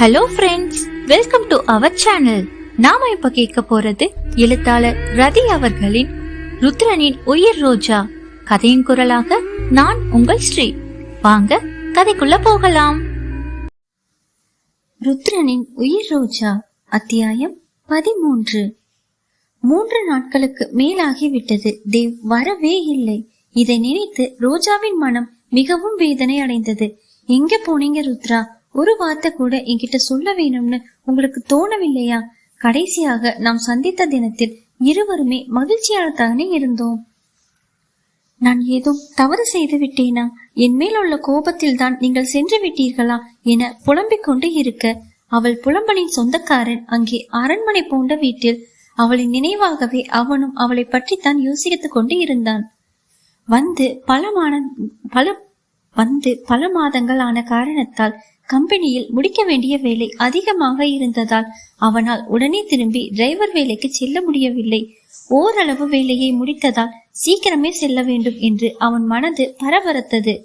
Hello friends welcome to our channel நாம இப்ப கேட்க போறது எழுத்தாளர் ரதி அவர்களின் ருத்ரனின் உயிர் ரோஜா. கதையின் குரலாக நான் உங்கள் ஸ்ரீ. வாங்க கதைக்குள்ள போகலாம். ருத்ரனின் உயிர் ரோஜா அத்தியாயம் பதிமூன்று. மூன்று நாட்களுக்கு மேலாகிவிட்டது. தேவ் வரவே இல்லை. இதை நினைத்து ரோஜாவின் மனம் மிகவும் வேதனை அடைந்தது எங்க போனீங்க ருத்ரா? ஒரு வார்த்தை கூட என்கிட்ட சொல்ல வேணும்னு உங்களுக்கு தோணவில்லையா? கடைசியாக நாம் சந்தித்த தினத்தில் இருவருமே மகிழ்ச்சியாகத்தானே இருந்தோம். நான் ஏதோ தவறு செய்து விட்டேனா? என் மேல் உள்ள கோபத்தில் தான் நீங்கள் சென்று விட்டீர்களா என புலம்பிக் கொண்டு இருக்க. அவள் புலம்பலின் சொந்தக்காரன் அங்கே அரண்மனை போன்ற வீட்டில் அவளின் நினைவாகவே அவனும் அவளை பற்றித்தான் யோசித்துக் கொண்டு இருந்தான். வந்து பல மான பல வந்து பல மாதங்கள் ஆன காரணத்தால் கம்பெனியில் முடிக்க வேண்டிய வேலை அதிகமாக இருந்ததால் அவனால் உடனே திரும்பி டிரைவர் வேலைக்கு செல்ல முடியவில்லை. ஓரளவு வேலையை முடித்ததால் சீக்கிரமே செல்ல வேண்டும் என்று அவன் மனது பரபரத்தது.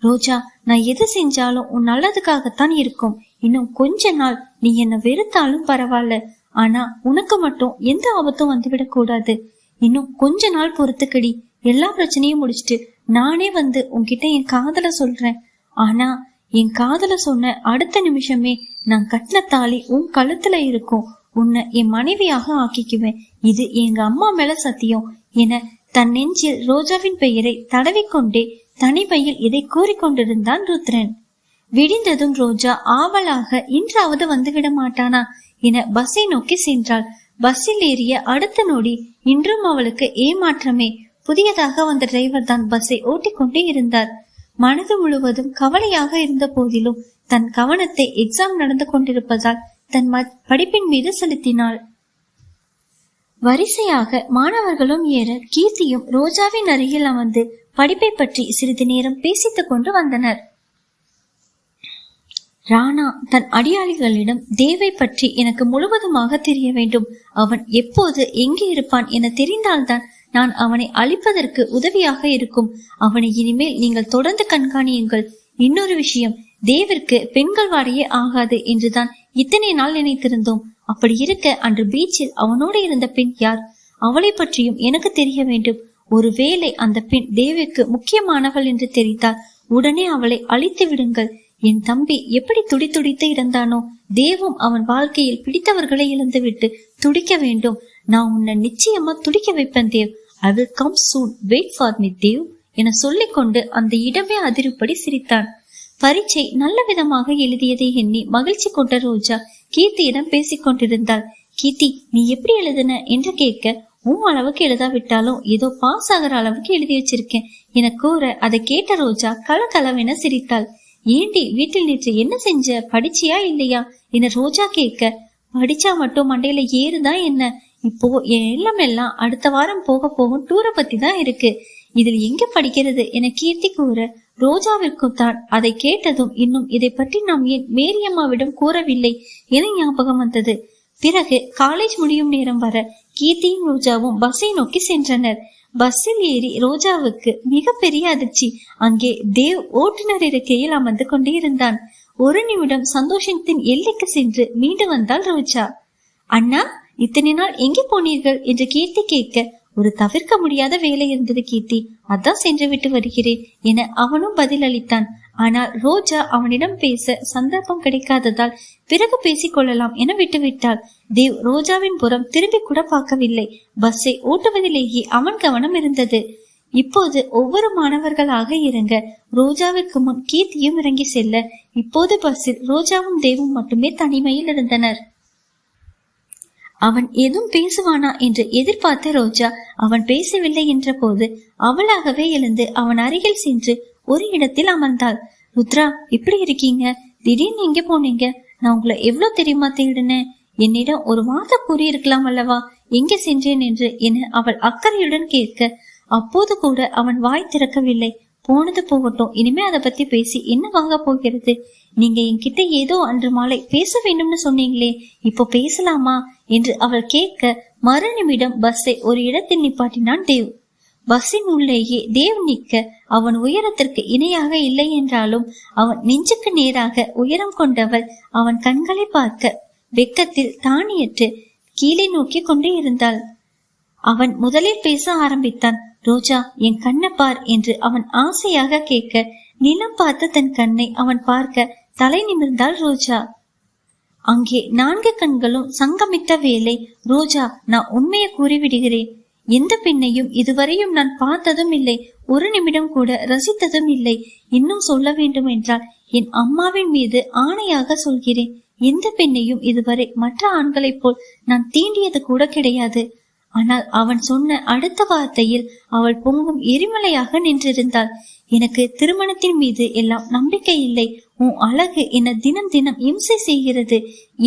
ரோஜா நான் எது செஞ்சாலும் உன் நல்லதுக்காகத்தான் இருக்கும். இன்னும் கொஞ்ச நாள் நீ என்ன வெறுத்தாலும் பரவாயில்ல. ஆனா உனக்கு மட்டும் எந்த ஆபத்தும் வந்துவிடக் கூடாது. இன்னும் கொஞ்ச நாள் பொறுத்துக்கடி. எல்லா பிரச்சனையும் முடிச்சிட்டு நானே வந்து உன்கிட்ட என் காதல சொல்றேன். ஆனா என் காதல சொன்ன அடுத்த நிமிஷமே நான் கட்டின தாலி உன் கழுத்துல இருக்கும். உன்னை என் மனைவியாக ஆக்கிக்குவேன். இது எங்க அம்மா மேல சத்தியம் என தன் நெஞ்சில் ரோஜாவின் பெயரை தடவிக்கொண்டே தனிமையில் இதை கூறிக்கொண்டிருந்தான் ருத்ரன். விடிந்ததும் ரோஜா ஆவலாக இன்றாவது வந்துவிட மாட்டானா என பஸ்ஸை நோக்கி சென்றாள். பஸ்ஸில் ஏறிய அடுத்த நொடி இன்றும் அவளுக்கு ஏமாற்றமே. புதியதாக வந்த டிரைவர் தான் பஸ்ஸை ஓட்டிக்கொண்டே இருந்தார். மனது முழுவதும் கவலையாக இருந்த போதிலும் தன் கவனத்தை எக்ஸாம் நடந்து கொண்டிருப்பதால் தன் படிப்பின் மீது செலுத்தினாள். வரிசையாக மாணவர்களும் ஏற கீர்த்தியும் ரோஜாவின் அருகில் அமர்ந்து படிப்பை பற்றி சிறிது நேரம் பேசித்துக் கொண்டு வந்தனர். ராணா தன் அடியாளிகளிடம் தேவை பற்றி எனக்கு முழுவதுமாக தெரிய வேண்டும். அவன் எப்போது எங்கே இருப்பான் என தெரிந்தால்தான் நான் அவனை அழிப்பதற்கு உதவியாக இருக்கும். அவனை இனிமேல் நீங்கள் தொடர்ந்து கண்காணியுங்கள். இன்னொரு விஷயம் தேவிற்கு பெண்கள் வாடையே ஆகாது என்றுதான் இத்தனை நாள் நினைத்திருந்தோம். அப்படி இருக்க அன்று பீச்சில் அவனோடு இருந்த பெண் யார்? அவளை பற்றியும் எனக்கு தெரிய வேண்டும். ஒருவேளை அந்த பெண் தேவிக்கு முக்கியமானவள் என்று தெரிந்தால் உடனே அவளை அழித்து விடுங்கள். என் தம்பி எப்படி துடி துடித்து இருந்தானோ தேவும் அவன் வாழ்க்கையில் பிடித்தவர்களை இழந்துவிட்டு துடிக்க வேண்டும். நான் உன்னை நிச்சயமா துடிக்க வைப்பேன் Dev. I will come soon wait for me Dev என சொல்லிக்கொண்டு அந்த இடமே அதிருப்படி சிரித்தான். பரீட்சை நல்ல விதமாக எழுதியதை எண்ணி மகிழ்ச்சி கொண்ட ரோஜா கீர்த்தியிடம் பேசிக் கொண்டிருந்தாள். கீர்த்தி நீ எப்படி எழுதுன என்று கேட்க உன் அளவுக்கு எழுதாவிட்டாலும் ஏதோ பாஸ் ஆகிற அளவுக்கு எழுதி வச்சிருக்கேன் என கூற அதை கேட்ட ரோஜா கலகலவென சிரித்தாள். ஏண்டி வீட்டில் நேற்று என்ன செஞ்ச? படிச்சியா இல்லையா? என ரோஜா கேட்க படிச்சா மட்டும் மண்டையில ஏறுதான் என்ன? இப்போ என் எல்லாம் எல்லாம் அடுத்த வாரம் போக போகும் டூரை பத்தி தான் இருக்கு. இதில் எங்க படிக்கிறது என கீர்த்தி கூற ரோஜாவிற்கும் தான் அதை கேட்டதும் இன்னும் இதை பற்றி நாம் ஏன் மேரியம்மாவிடம் கூறவில்லை என ஞாபகம் வந்தது. பிறகு காலேஜ் முடியும் நேரம் வர கீர்த்தியும் ரோஜாவும் பஸ்ஸை நோக்கி சென்றனர். பஸ்ஸில் ஏறி ரோஜாவுக்கு மிகப்பெரிய அதிர்ச்சி. அங்கே தேவ் ஓட்டுநர் இருக்கையில் அமர்ந்து கொண்டே இருந்தான். ஒரு நிமிடம் சந்தோஷத்தின் எல்லைக்கு சென்று மீண்டு வந்தாள் ரோஜா. அண்ணா இத்தனை நாள் எங்கே போனீர்கள்? என்று கீர்த்தி கேட்க ஒரு தவிர்க்க முடியாத வேலை இருந்தது கீர்த்தி. அதான் சென்று விட்டு வருகிறேன் என அவனும் பதில் அளித்தான் ஆனால் ரோஜா அவனிடம் பேச சந்தர்ப்பம் கிடைக்காததால் பிறகு பேசிக் கொள்ளலாம் என விட்டுவிட்டாள். தேவ் ரோஜாவின் புறம் திரும்பி கூட பார்க்கவில்லை. பஸ்ஸை ஓட்டுவதிலேயே அவன் கவனம் இருந்தது. இப்போது ஒவ்வொரு மாணவர்களாக இறங்க ரோஜாவிற்கு முன் கீர்த்தியும் இறங்கி செல்ல இப்போது பஸ்ஸில் ரோஜாவும் தேவும் மட்டுமே தனிமையில் இருந்தனர். அவன் எதுவும் பேசுவானா என்று எதிர்பார்த்த ரோஜா அவன் பேசவில்லை என்ற போது அவளாகவே எழுந்து அவன் அருகில் சென்று ஒரு இடத்தில் அமர்ந்தாள். ருத்ரா எப்படி இருக்கீங்க? திடீர்னு எங்க போனீங்க? நான் உங்களை எவ்வளவு தெரியுமா தேடினேன் என்னிடம் ஒரு வார்த்தை கூறியிருக்கலாம் அல்லவா? எங்க சென்றேன்? என்று என அவள் அக்கறையுடன் கேட்க அப்போது கூட அவன் வாய் திறக்கவில்லை. போனது போகட்டும். இனிமே அதை பத்தி பேசி என்ன வாங்க போகிறது? நீங்க என்கிட்ட ஏதோ அன்று மாலை பேச வேண்டும்னு சொன்னீங்களே இப்போ பேசலாமா? என்று அவள் கேட்க மறு நிமிடம் பஸ்ஸை ஒரு இடத்தில் நிப்பாட்டினான் தேவ். பஸ்ஸின் உள்ளேயே தேவ் நிற்க அவன் உயரத்திற்கு இணையாக இல்லை என்றாலும் அவன் நெஞ்சுக்கு நேராக உயரம் கொண்டவள் அவன் கண்களை பார்க்க வெக்கத்தில் தானியற்று கீழே நோக்கி கொண்டே இருந்தாள். அவன் முதலில் பேச ஆரம்பித்தான் ரோஜா என் கண்ணை பார் என்று அவன் ஆசையாக கேட்க நிலம் பார்த்து தன் கண்ணை அவன் பார்க்க தலை நிமிர்ந்தாள் ரோஜா. அங்கே நான்கு கண்களும் சங்கமித்த வேலை ரோஜா நான் உண்மையை கூறிவிடுகிறேன். எந்த பெண்ணையும் இதுவரையும் நான் பார்த்ததும் இல்லை. ஒரு நிமிடம் கூட ரசித்ததும் இல்லை. இன்னும் சொல்ல வேண்டும் என்றால் என் அம்மாவின் மீது ஆணையாக சொல்கிறேன். எந்த பெண்ணையும் இதுவரை மற்ற ஆண்களைப் போல் நான் தீண்டியது கூட கிடையாது. ஆனால் அவன் சொன்ன அடுத்த வார்த்தையில் அவள் பொங்கும் எரிமலையாக நின்றிருந்தாள். எனக்கு திருமணத்தின் மீது எல்லாம் நம்பிக்கை இல்லை. உன் அழகு என தினம் தினம் இம்சை செய்கிறது.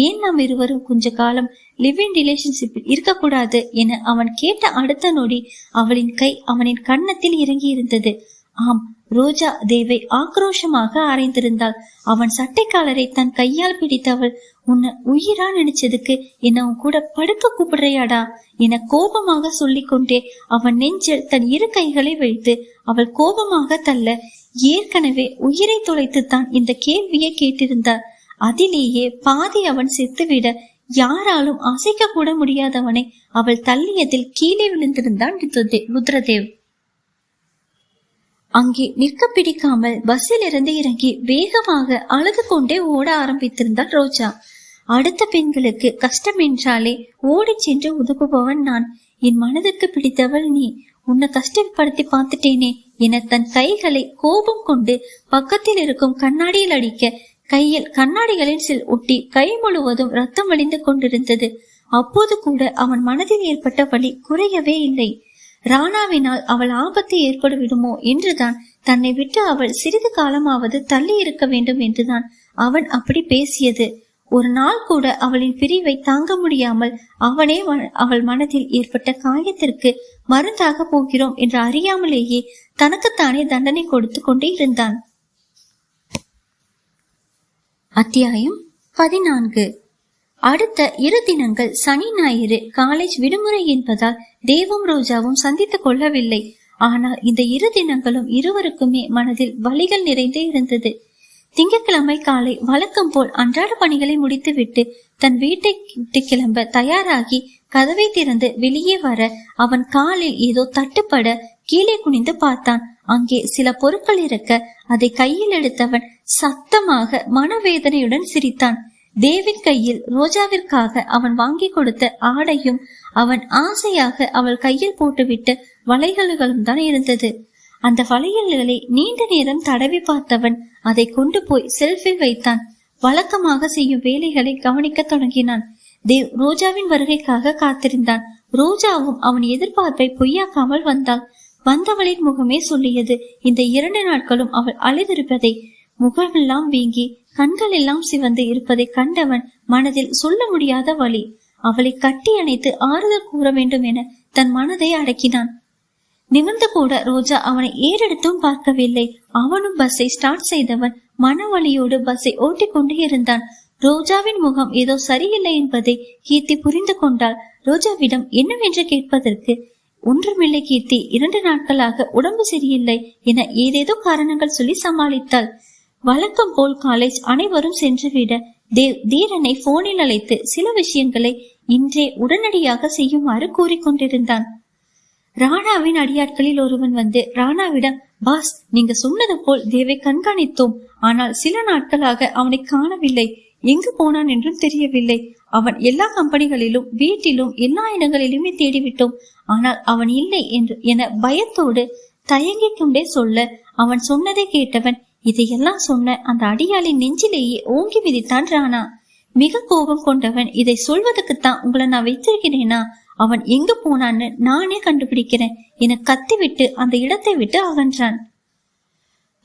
ஏன் நாம் இருவரும் கொஞ்ச காலம் லிவ் இன் ரிலேஷன்ஷிப்பில் இருக்கக்கூடாது என அவன் கேட்ட அடுத்த நொடி அவளின் கை அவனின் கன்னத்தில் இறங்கி இருந்தது ஆம் ரோஜா தேவை ஆக்ரோஷமாக அரைந்திருந்தாள் அவன் சட்டைக்காலரை தன் கையால் பிடித்தவள் உன்னை உயிரா நினைச்சதுக்கு என்ன உன் கூட படுக்க கூப்பிடுறையாடா என கோபமாக சொல்லிக்கொண்டே அவன் நெஞ்சில் தன் இரு கைகளை வைத்து அவள் கோபமாக தள்ள ஏற்கனவே உயிரை தொலைத்துத்தான் இந்த கேள்வியை கேட்டிருந்தார் அதிலேயே பாதி அவன் செத்துவிட யாராலும் அசைக்க கூட முடியாதவனை அவள் தள்ளியதில் கீழே விழுந்திருந்தான் ருத்ரதேவ். அங்கே நிற்க பிடிக்காமல் பஸ்ஸில் இருந்து இறங்கி வேகமாக அழுது கொண்டே ஓட ஆரம்பித்திருந்தாள் ரோஜா. அடுத்த பெண்களுக்கு கஷ்டம் என்றாலே ஓடி சென்று உதவுபவன் நான். என் மனதுக்கு பிடித்தவள் நீ. உன்னை கஷ்டப்படுத்தி பார்த்துட்டேனே என தன் கைகளை கோபம் கொண்டு பக்கத்தில் இருக்கும் கண்ணாடியில் அடிக்க கையில் கண்ணாடிகளின் சில் ஒட்டி கை முழுவதும் ரத்தம் வழிந்து கொண்டிருந்தது. அப்போது கூட அவன் மனதில் ஏற்பட்ட வழி குறையவே இல்லை. ராணாவினால் அவள் ஆபத்து ஏற்படுவிடுமோ என்றுதான் தன்னை விட்டு அவள் சிறிது காலமாவது தள்ளி இருக்க வேண்டும் என்றுதான் அவன் அப்படி பேசியது. ஒரு நாள் கூட அவளின் பிரிவை தாங்க முடியாமல் அவனே அவள் மனதில் ஏற்பட்ட காயத்திற்கு மருந்தாக போகிறோம் என்று அறியாமலேயே தனக்குத்தானே தண்டனை கொடுத்து கொண்டே இருந்தான். அத்தியாயம் பதினான்கு. அடுத்த இரு தினங்கள் சனி ஞாயிறு காலேஜ் விடுமுறை என்பதால் தேவும் ரோஜாவும் சந்தித்துக் கொள்ளவில்லை. ஆனால் இந்த இரு தினங்களும் இருவருக்குமே மனதில் வழிகள் நிறைந்தே இருந்தது. திங்கட்கிழமை காலை வழக்கம் போல் அன்றாட பணிகளை முடித்துவிட்டு தன் வீட்டை விட்டு கிளம்ப தயாராகி கதவை திறந்து வெளியே வர அவன் காலில் ஏதோ தட்டுப்பட கீழே குனிந்து பார்த்தான். அங்கே சில பொருட்கள் இருக்க அதை கையில் எடுத்தவன் சத்தமாக மனவேதனையுடன் சிரித்தான். தேவின் கையில் ரோஜாவிற்காக அவன் வாங்கி கொடுத்த ஆடையும் அவன் ஆசையாக அவள் கையில் போட்டுவிட்டு வளைகளும் தான் இருந்தது. அந்த வளையல்களை நீண்ட நேரம் தடவி பார்த்தவன் அதை கொண்டு போய் செல்ஃபில் வைத்தான். வழக்கமாக செய்யும் வேலைகளை கவனிக்க தொடங்கினான். தேவ் ரோஜாவின் வருகைக்காக காத்திருந்தான். ரோஜாவும் அவன் எதிர்பார்ப்பை பொய்யாக்காமல் வந்தாள். வந்தவளின் முகமே சொல்லியது. இந்த இரண்டு நாட்களும் அவள் அழுதிருப்பதை முகமெல்லாம் வீங்கி கண்கள் எல்லாம் சிவந்து இருப்பதை கண்டவன் மனதில் சொல்ல முடியாத வழி அவளை கட்டி அணைத்து ஆறுதல் கூற வேண்டும் என தன் மனதை அடக்கினான். நிமிர்ந்து கூட ரோஜா அவனை ஏறெடுத்தும் பார்க்கவில்லை. அவனும் பஸ்ஸை ஸ்டார்ட் செய்தவன் மனவழியோடு பஸ்ஸை ஓட்டிக்கொண்டே இருந்தான். ரோஜாவின் முகம் ஏதோ சரியில்லை என்பதை கீர்த்தி புரிந்து கொண்டாள். ரோஜாவிடம் என்னவென்று கேட்பதற்கு ஒன்றுமில்லை கீர்த்தி இரண்டு நாட்களாக உடம்பு சரியில்லை என ஏதேதோ காரணங்கள் சொல்லி சமாளித்தாள். வழக்கம் போல் காலேஜ் அனைவரும் சென்றுவிட தேவ் தீரனை போனில் அழைத்து சில விஷயங்களை இன்றே உடனடியாக செய்யுமாறு கூறிக்கொண்டிருந்தான். ராணாவின் அடியாட்களில் ஒருவன் வந்து ராணாவிடம் பாஸ் நீங்க சொன்னது போல் தேவை கண்காணித்தோம். ஆனால் சில நாட்களாக அவனை காணவில்லை. எங்கு போனான் என்றும் தெரியவில்லை. அவன் எல்லா கம்பெனிகளிலும் வீட்டிலும் எல்லா இடங்களிலுமே தேடிவிட்டோம். ஆனால் அவன் இல்லை என்று என பயத்தோடு தயங்கிக் கொண்டே சொல்ல அவன் சொன்னதை கேட்டவன் இதையெல்லாம் சொன்ன அந்த அடியாளின் நெஞ்சிலேயே ஓங்கி மிதித்தான் ராணா. மிக கோபம் கொண்டவன் இதை சொல்வதற்குத்தான் உங்களை நான் வைத்திருக்கிறேனா? அவன் எங்க போனான்னு நானே கண்டுபிடிக்கிறேன் என கத்திவிட்டு அந்த இடத்தை விட்டு அகன்றான்.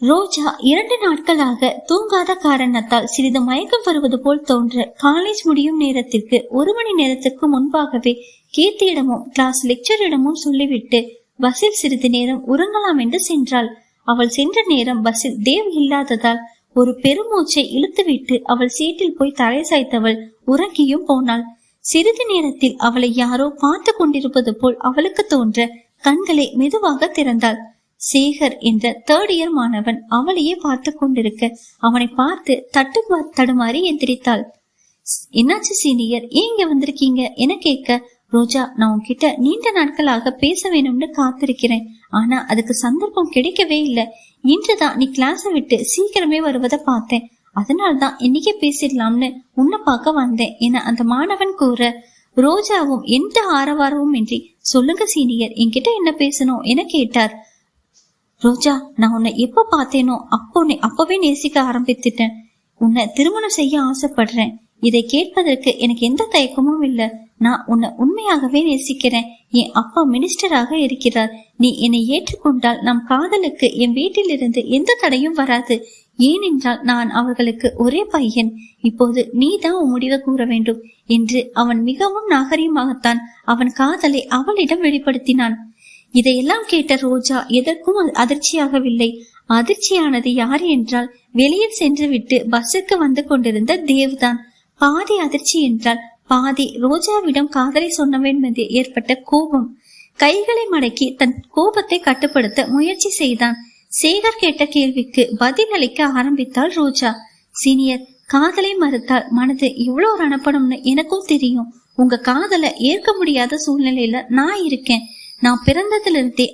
ரோஜா இரண்டு நாட்களாக தூங்காத காரணத்தால் சிறிது மயக்கம் வருவது போல் தோன்ற காலேஜ் முடியும் நேரத்திற்கு ஒரு மணி நேரத்துக்கு முன்பாகவே கீர்த்தியிடமும் கிளாஸ் லெக்சரிடமும் சொல்லிவிட்டு பஸ்ஸில் சிறிது நேரம் உறங்கலாம் என்று சென்றாள். அவள் சென்ற நேரம் பஸ்ஸில் தேவ் இல்லாததால் ஒரு பெருமூச்சை இழுத்துவிட்டு அவள் சீட்டில் போய் தலை சாய்த்தவள் உறங்கியும் போனாள். சிறிது நேரத்தில் அவளை யாரோ பார்த்து கொண்டிருப்பது போல் அவளுக்கு தோன்ற கண்களை மெதுவாக திறந்தாள். சேகர் என்ற தேர்ட் இயர் மாணவன் அவளையே பார்த்து கொண்டிருக்க அவனை பார்த்து தட்டு தடுமாறி எந்திரித்தாள். என்னாச்சு சீனியர்? ஏங்க இங்க வந்திருக்கீங்க? என கேட்க? ரோஜா நான் உன்கிட்ட நீண்ட நாட்களாக பேச வேணும்னு காத்திருக்கிறேன். ஆனா அதுக்கு சந்தர்ப்பம் கிடைக்கவே இல்லை. இன்றுதான் நீ கிளாஸை விட்டு சீக்கிரமே வருவதை பார்த்தேன். அதனால்தான் இன்னைக்கே பேசிடலாம்னு உன்னை பார்க்க வந்தேன் என அந்த மாணவன் கூற ரோஜாவும் எந்த ஆரவாரமும் இன்றி சொல்லுங்க சீனியர் என்கிட்ட என்ன பேசணும்? என கேட்டார். ரோஜா நான் உன்னை எப்ப பார்த்தேனோ அப்போ அப்பவே நேசிக்க ஆரம்பித்துட்டேன். உன்னை திருமணம் செய்ய ஆசைப்படுறேன். இதை கேட்பதற்கு எனக்கு எந்த தயக்கமும் இல்லை. நான் உன்னை உண்மையாகவே நேசிக்கிறேன். என் அப்பா மினிஸ்டராக இருக்கிறார். நீ என்னை ஏற்றுக்கொண்டால் நம் காதலுக்கு என் வீட்டிலிருந்து எந்த தடையும் வராது. ஏனென்றால் நான் அவர்களுக்கு ஒரே பையன். இப்போது நீதான் உன் முடிவை கூற வேண்டும் என்று அவன் மிகவும் நாகரீகமாகத்தான் அவன் காதலை அவளிடம் வெளிப்படுத்தினான். இதையெல்லாம் கேட்ட ரோஜா எதற்கும் அதிர்ச்சியாகவில்லை. அதிர்ச்சியானது யார் என்றால் வெளியில் சென்று விட்டு பஸ்ஸுக்கு வந்து கொண்டிருந்த தேவ்தான். பாதி அதிர்ச்சி என்றால் பாதி ரோஜாவிடம் காதலை சொன்னவன் மீது ஏற்பட்ட கோபம். கைகளை மடக்கி தன் கோபத்தை கட்டுப்படுத்த முயற்சி செய்தான். சேகர் கேட்ட கேள்விக்கு பதில் அளிக்க ஆரம்பித்தாள் ரோஜா. சீனியர் காதலை மறுத்தால் மனது இவ்வளவு ரணப்படும்னு எனக்கும் தெரியும். உங்க காதலை ஏற்க முடியாத சூழ்நிலையில நான் இருக்கேன். நான் பிறந்ததுல இருந்தே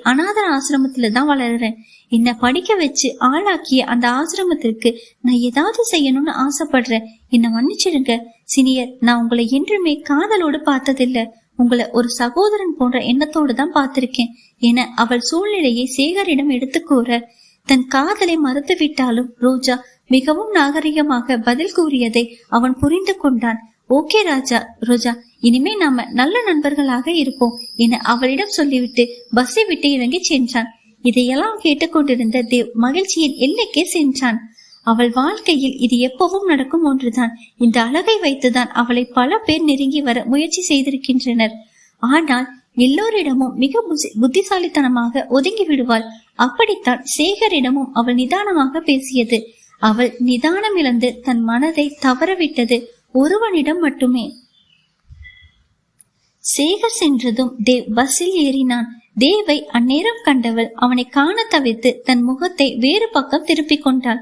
ஆசிரமத்துல தான் வளர்றேன். என்னை படிக்க வச்சு ஆளாக்கிய அந்த ஆசிரமத்திற்கு நான் ஏதாவது செய்யணும்னு ஆசைப்படுறேன். என்னை மன்னிச்சிடுங்க. சினியர் நான் உங்களை என்றுமே காதலோடு பார்த்ததில்ல. உங்களை ஒரு சகோதரன் போன்ற எண்ணத்தோடு தான் பார்த்திருக்கேன் என அவள் சூழ்நிலையை சேகரிடம் எடுத்து கூற தன் காதலை மறுத்து விட்டாலும் ரோஜா மிகவும் நாகரிகமாக பதில் கூறியதை அவன் புரிந்து கொண்டான். ஓகே ராஜா ரோஜா இனிமே நாம நல்ல நண்பர்களாக இருப்போம் என அவளிடம் சொல்லிவிட்டு பஸ்ஸை விட்டு இறங்கி சென்றான். இதையெல்லாம் கேட்டுக்கொண்டிருந்த தேவ் மகிழ்ச்சியின் எல்லைக்கே சென்றான். அவள் வாழ்க்கையில் இது எப்பவும் நடக்கும் ஒன்றுதான். இந்த அழகை வைத்துதான் அவளை பல பேர் நெருங்கி வர முயற்சி செய்திருக்கின்றனர். ஆனால் எல்லோரிடமும் மிக புத்திசாலித்தனமாக ஒதுங்கி விடுவாள். அப்படித்தான் சேகரிடமும் அவள் நிதானமாக பேசியது. அவள் நிதானம் இழந்து தன் மனதை தவறவிட்டது. ஒருவனிடம் மட்டுமே. சேகர் சென்றதும் தேவ் பஸ்ஸில் ஏறினான். தேவை அந்நேரம் கண்டவள் அவனை காண தவிர்த்து தன் முகத்தை வேறு பக்கம் திருப்பிக் கொண்டாள்.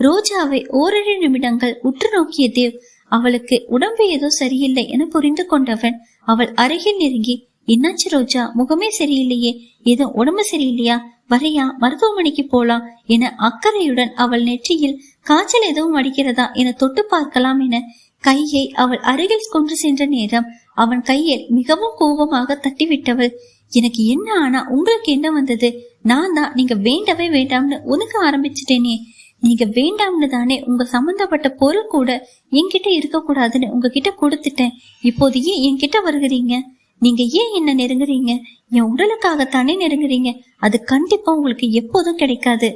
ரோஜாவை ஓரிரு நிமிடங்கள் உற்று நோக்கிய தேவ் அவளுக்கு உடம்பு ஏதோ சரியில்லை என புரிந்து கொண்டவன் அவள் அருகில் நெருங்கி என்னாச்சு ரோஜா முகமே சரியில்லையே ஏதோ உடம்பு சரியில்லையா வரையா மருத்துவமனைக்கு போலாம் என அக்கறையுடன் அவள் நெற்றியில் காய்ச்சல் எதுவும் அடிக்கிறதா என தொட்டு பார்க்கலாம் என கையை அவள் அருகில் கொண்டு சென்ற நேரம் அவன் கையில் மிகவும் கோபமாக தட்டிவிட்டவள். எனக்கு என்ன ஆனா உங்களுக்கு என்ன வந்தது? நான் தான் நீங்க வேண்டவே வேண்டாம்னு ஒதுக்க ஆரம்பிச்சிட்டேனே. நீங்க வேண்டாம்னு தானே உங்க சம்பந்தப்பட்ட பொருள் கூட என்கிட்ட இருக்க கூடாதுன்னு உங்ககிட்ட கொடுத்துட்டேன். இப்போது ஏன் என்கிட்ட வருகிறீங்க? நீங்க ஏன் என்ன நெருங்குறீங்க? என் உடலுக்காகத்தானே நெருங்குறீங்க? அது கண்டிப்பா உங்களுக்கு எப்போதும் கிடைக்காது.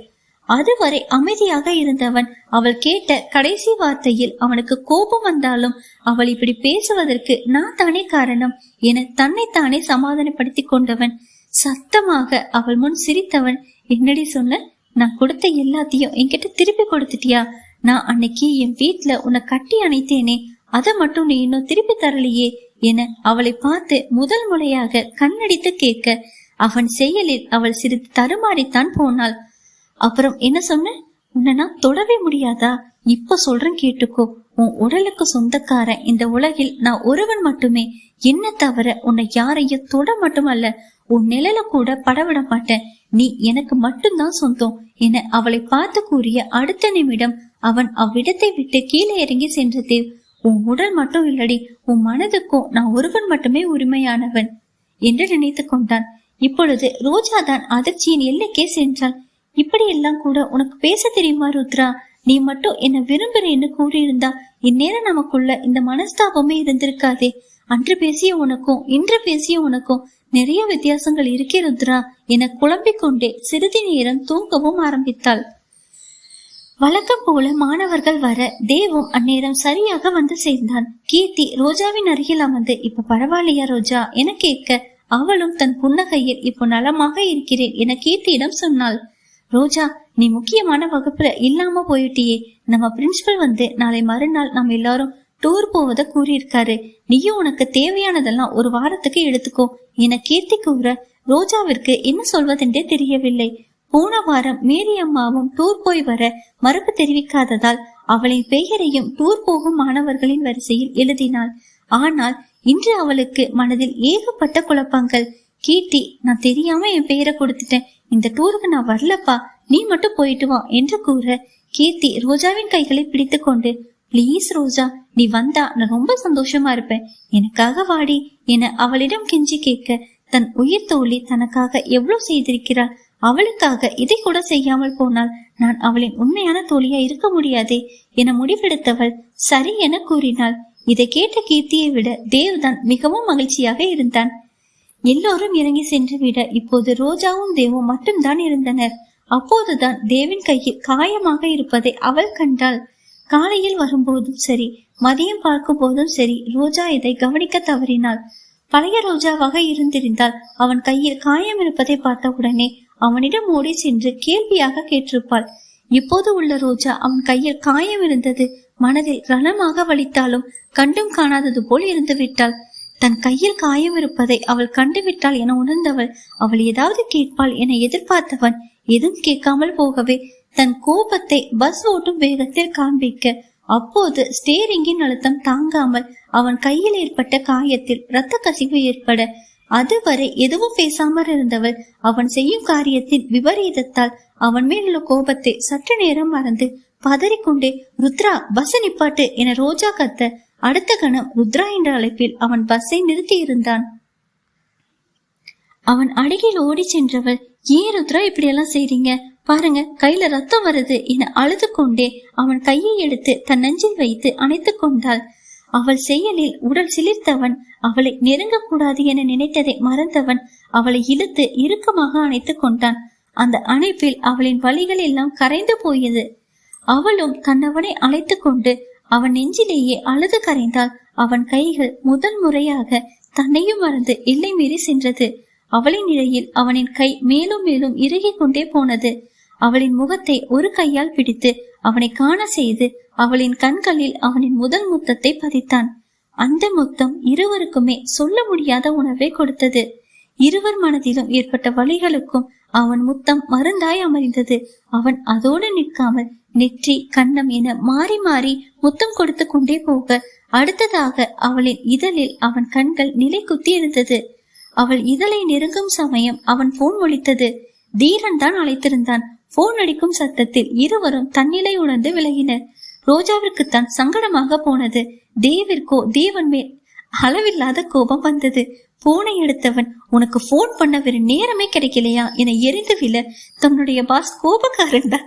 அதுவரை அமைதியாக இருந்தவன். அவள் கேட்ட கடைசி வார்த்தையில் அவனுக்கு கோபம் வந்தாலும் அவள் இப்படி பேசுவதற்கு நான் தானே காரணம் என தன்னைத்தானே சமாதானப்படுத்தி கொண்டவன். சத்தமாக அவள் முன் சிரித்தவன் என்னடி சொன்ன? நான் கொடுத்த எல்லாத்தையும் என்கிட்ட திருப்பி கொடுத்துட்டியா? நான் அன்னைக்கு என் வீட்டுல உன்னை கட்டி அணைத்தேனே அதை மட்டும் நீ இன்னும் திருப்பி தரலையே என அவளை பார்த்து முதல் முறையாக கண்ணடித்து கேட்க அவன் செயலில் அவள் சிறிது தருமாறித்தான் போனாள். அப்புறம் என்ன சொன்ன? உன்னை நான் தொடவே முடியாதா? இப்ப சொல்றேன் கேட்டுக்கோ. உன் உடலுக்கு சொந்தக்காரன். இந்த உலகில் நான் ஒருவன் மட்டுமே. என்ன தவிர உன்னை யாரையும் தொட மட்டுமல்ல. உன் நிழல கூட படவிட மாட்டேன். நீ எனக்கு மட்டும்தான் சொந்தம் என அவளை பார்த்து கூறிய அடுத்த நிமிடம் அவன் அவ்விடத்தை விட்டு கீழே இறங்கி சென்றது உன் உடல் மட்டும் இல்லடி. உன் மனதுக்கும் நான் ஒருவன் மட்டுமே உரிமையானவன் என்று நினைத்து கொண்டான். இப்பொழுது ரோஜா தான் அதிர்ச்சியின் எல்லைக்கே சென்றாள். இப்படியெல்லாம் கூட உனக்கு பேச தெரியுமா ருத்ரா? நீ மட்டும் என்ன விரும்புறேன்னு கூறியிருந்தா இந்நேரம் நமக்குள்ள இந்த மனஸ்தாபமே இருந்திருக்காதே. அன்று பேசிய உனக்கும் இன்று பேசிய உனக்கும் நிறைய வித்தியாசங்கள் இருக்கே ருத்ரா. என குழம்பிக் கொண்டே சிறிது நேரம் தூங்கவும் ஆரம்பித்தாள். வழக்கம் போல மாணவர்கள் வர தேவும் அந்நேரம் சரியாக வந்து சேர்ந்தான். கீர்த்தி ரோஜாவின் அருகில் அமர்ந்து இப்ப பரவாயில்லையா ரோஜா? என கேட்க அவளும் தன் புன்னகையில் இப்போ நலமாக இருக்கிறேன் என கீர்த்தியிடம் சொன்னாள். ரோஜா நீ முக்கியமான வகுப்புல இல்லாம போயிட்டியே. நம்ம பிரின்சிபல் வந்து நாளை மறுநாள் நம்ம எல்லாரும் டூர் போவத கூறியிருக்காரு. நீயும் உனக்கு தேவையானதெல்லாம் ஒரு வாரத்துக்கு எடுத்துக்கோ. என கீர்த்தி கூற ரோஜாவிற்கு என்ன சொல்வதென்றே தெரியவில்லை. போன வாரம் மேரி அம்மாவும் டூர் போய் வர மறுப்பு தெரிவிக்காததால் அவளின் பெயரையும் டூர் போகும் மாணவர்களின் வரிசையில் எழுதினாள். ஆனால் இன்று அவளுக்கு மனதில் ஏகப்பட்ட குழப்பங்கள். கீர்த்தி நான் தெரியாம என் பெயரை கொடுத்துட்டேன். இந்த டூருக்கு நான் வரலப்பா. நீ மட்டும் போயிட்டு வா என்று கூற கீர்த்தி ரோஜாவின் கைகளை பிடித்து கொண்டு பிளீஸ் ரோஜா நீ வந்தா நான் ரொம்ப சந்தோஷமா இருப்பேன். எனக்காக வாடி என அவளிடம் கெஞ்சி கேட்க தன் உயிர் தோழி தனக்காக எவ்வளவு செய்திருக்கிறாள் அவளுக்காக இதை கூட செய்யாமல் போனால் நான் அவளின் உண்மையான தோழியா இருக்க முடியாதே என முடிவெடுத்தவள் சரி என கூறினாள். இதை கேட்ட கீர்த்தியை விட தேவ்தான் மிகவும் மகிழ்ச்சியாக இருந்தான். எல்லோரும் இறங்கி சென்று விட இப்போது ரோஜாவும் தேவும் மட்டும்தான் இருந்தனர். அப்போதுதான் தேவின் கையில் காயமாக இருப்பதை அவள் கண்டாள். காலையில் வரும்போதும் சரி மதியம் பார்க்கும் போதும் சரி ரோஜா இதை கவனிக்க தவறினாள். பழைய ரோஜாவாக இருந்திருந்தால் அவன் கையில் காயம் இருப்பதை பார்த்த உடனே அவனிடம் ஓடி சென்று கேள்வியாக கேட்டிருப்பாள். இப்போது உள்ள ரோஜா அவன் கையில் காயம் இருந்தது மனதில் ரணமாக வலித்தாலும் கண்டும் காணாதது போல் இருந்து விட்டாள் தன் கையில் காயம் இருப்பதை அவள் கண்டுவிட்டாள் என உணர்ந்தவள். அவள் ஏதாவது கேட்பாள் என எதிர்பார்த்தவன் எதுவும் கேட்காமல் போகவே தன் கோபத்தை பஸ் ஓட்டும் வேகத்தில் காண்பிக்க. அப்போது ஸ்டேரிங்கின் அழுத்தம் தாங்காமல் அவன் கையில் ஏற்பட்ட காயத்தில் இரத்த கசிவு ஏற்பட. அதுவரை எதுவும் பேசாமல் இருந்தவள் அவன் செய்யும் காரியத்தின் விபரீதத்தால் அவன் மேலுள்ள கோபத்தை சற்று நேரம் மறந்து பதறிக்கொண்டே ருத்ரா பஸ் நிப்பாட்டு என ரோஜா கத்த அடுத்த கணம் ருத்ரா என்ற அழைப்பில் அவன் பஸ்ஸை நிறுத்தி இருந்தான் அவன் அருகில் ஓடி சென்றவள் ஏன் ருத்ரா இப்படி எல்லாம் செய்றீங்க? பாருங்க கையில ரத்தம் வருது என அழுது கொண்டே அவன் கையை எடுத்து தன் நெஞ்சில் வைத்து அணைத்துக் கொண்டாள். அவள் செயலில் உடல் சிலிர்த்தவன் அவளை நெருங்கக்கூடாது என நினைத்ததை மறந்தவன் அவளை இழுத்து இறுக்கமாக அணைத்துக் கொண்டான். அந்த அணைப்பில் அவளின் வழிகள் எல்லாம் கரைந்து போயது. அவளும் தன்னவனை அழைத்து கொண்டு அவன் நெஞ்சிலேயே அழுது கரைந்தால் அவன் கைகள் முதல் முறையாக தன்னையும் மறந்து எல்லை மீறி சென்றது. அவளின் இடையில் அவனின் கை மேலும் மேலும் இறுகிக் கொண்டே போனது. அவளின் முகத்தை ஒரு கையால் பிடித்து அவனை காண செய்து அவளின் கண்களில் அவனின் முதல் முத்தத்தை பதித்தான். அந்த முத்தம் இருவருக்குமே சொல்ல முடியாத உணர்வை கொடுத்தது. இருவர் மனதிலும் ஏற்பட்ட வழிகளுக்கும் அவன் முத்தம் மருந்தாய் அமர்ந்தது. அவன் அதோடு நிற்காமல் நெற்றி கண்ணம் என மாறி மாறி முத்தம் கொடுத்து கொண்டே போக அடுத்ததாக அவளின் இதழில் அவன் கண்கள் நிலை குத்தி இருந்தது. அவள் இதழை நெருங்கும் சமயம் அவன் போன் ஒழித்தது தீரன் தான் அழைத்திருந்தான். போன் அடிக்கும் சத்தத்தில் இருவரும் தன்னிலை உணர்ந்து விலகினர். ரோஜாவிற்கு தான் சங்கடமாக போனது. தேவிற்கோ தேவன் மேல் அளவில்லாத கோபம் வந்தது. போனை எடுத்தவன் உனக்கு போன் பண்ண வேறு நேரமே கிடைக்கலையா? என எரிந்து விழ தன்னுடைய பாஸ் கோபக்காரன் தான்.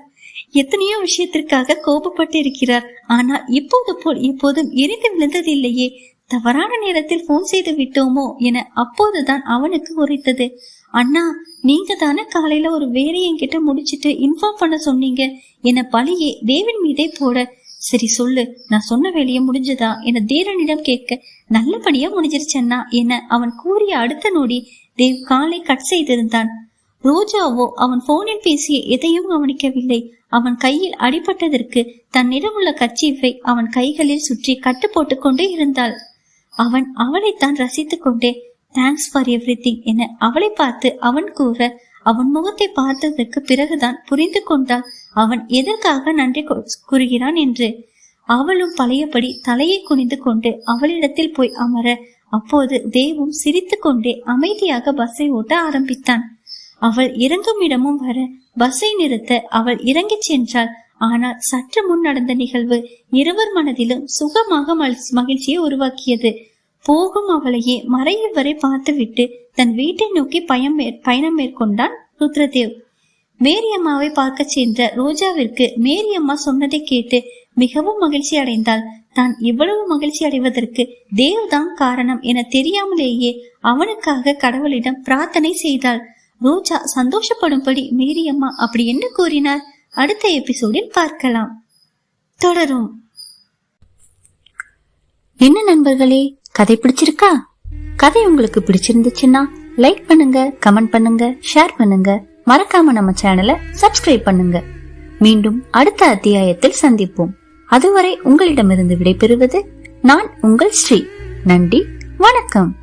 எத்தனையோ விஷயத்திற்காக கோபப்பட்டு இருக்கிறார் ஆனால் இப்போது போல் எப்போதும் எரிந்து விழுந்ததில்லையே. தவறான நேரத்தில் போன் செய்து விட்டோமோ என அப்போதுதான் அவனுக்கு உரைத்தது. அண்ணா நீங்க தானே காலையில ஒரு வேலையை என்கிட்ட முடிச்சிட்டு இன்ஃபார்ம் பண்ண சொன்னீங்க. என பழியே தேவின் மீதே போட. சரி சொல்லு நான் சொன்ன வேலையை முடிஞ்சதா? என தேரனிடம் கேட்க நல்லபடியா முடிஞ்சிருச்சன்னா என அவன் கூறிய அடுத்த நொடி தேவ் காலை கட் செய்திருந்தான். ரோஜாவோ அவன் போனில் பேசிய எதையும் கவனிக்கவில்லை. அவன் கையில் அடிபட்டதற்கு தன்னிடம் உள்ள கச்சீஃபை அவன் கைகளில் சுற்றி கட்டு போட்டுக் கொண்டே இருந்தாள். அவன் அவளைத்தான் ரசித்துக் கொண்டே தேங்க்ஸ் ஃபார் எவ்ரி என அவளை பார்த்து அவன் கூற அவன் முகத்தை பார்த்ததற்கு பிறகுதான் புரிந்து கொண்டாள் அவன் எதற்காக நன்றி கூறுகிறான் என்று. அவளும் பழையபடி தலையை குனிந்து கொண்டு அவளிடத்தில் போய் அமர அப்போது தேவும் சிரித்து கொண்டே அமைதியாக பஸ்ஸை ஓட்ட ஆரம்பித்தான். அவள் இறங்கும் இடமும் வர பஸ்ஸை நிறுத்த அவள் இறங்கிச் சென்றாள். ஆனால் சற்று முன் நடந்த நிகழ்வு இருவர் மனதிலும் சுகமாக மகிழ்ச்சியை உருவாக்கியது. போகும் அவளையே மறையும் வரை பார்த்துவிட்டு தன் வீட்டை நோக்கி பயம் பயணம் மேற்கொண்டான் ருத்ரதேவ். மேரி அம்மாவை பார்க்க சென்ற ரோஜாவிற்கு மேரி அம்மா சொன்னதை கேட்டு மிகவும் மகிழ்ச்சி அடைந்தாள். தான் இவ்வளவு மகிழ்ச்சி அடைவதற்கு தேவ்தான் காரணம் என தெரியாமலேயே அவனுக்காக கடவுளிடம் பிரார்த்தனை செய்தாள். ரோஜா சந்தோஷப்படும்படி மேரி அம்மா அப்படி என்ன கூறினார் அடுத்த எபிசோடில் பார்க்கலாம். தொடரும். என்ன நண்பர்களே கதை பிடிச்சிருக்கா? கதை உங்களுக்கு பிடிச்சிருந்துச்சுன்னா லைக் பண்ணுங்க கமெண்ட் பண்ணுங்க ஷேர் பண்ணுங்க. மறக்காம நம்ம சேனலை சப்ஸ்கிரைப் பண்ணுங்க. மீண்டும் அடுத்த அத்தியாயத்தில் சந்திப்போம். அதுவரை உங்களிடமிருந்து விடைபெறுவது நான் உங்கள் ஸ்ரீ. நன்றி வணக்கம்.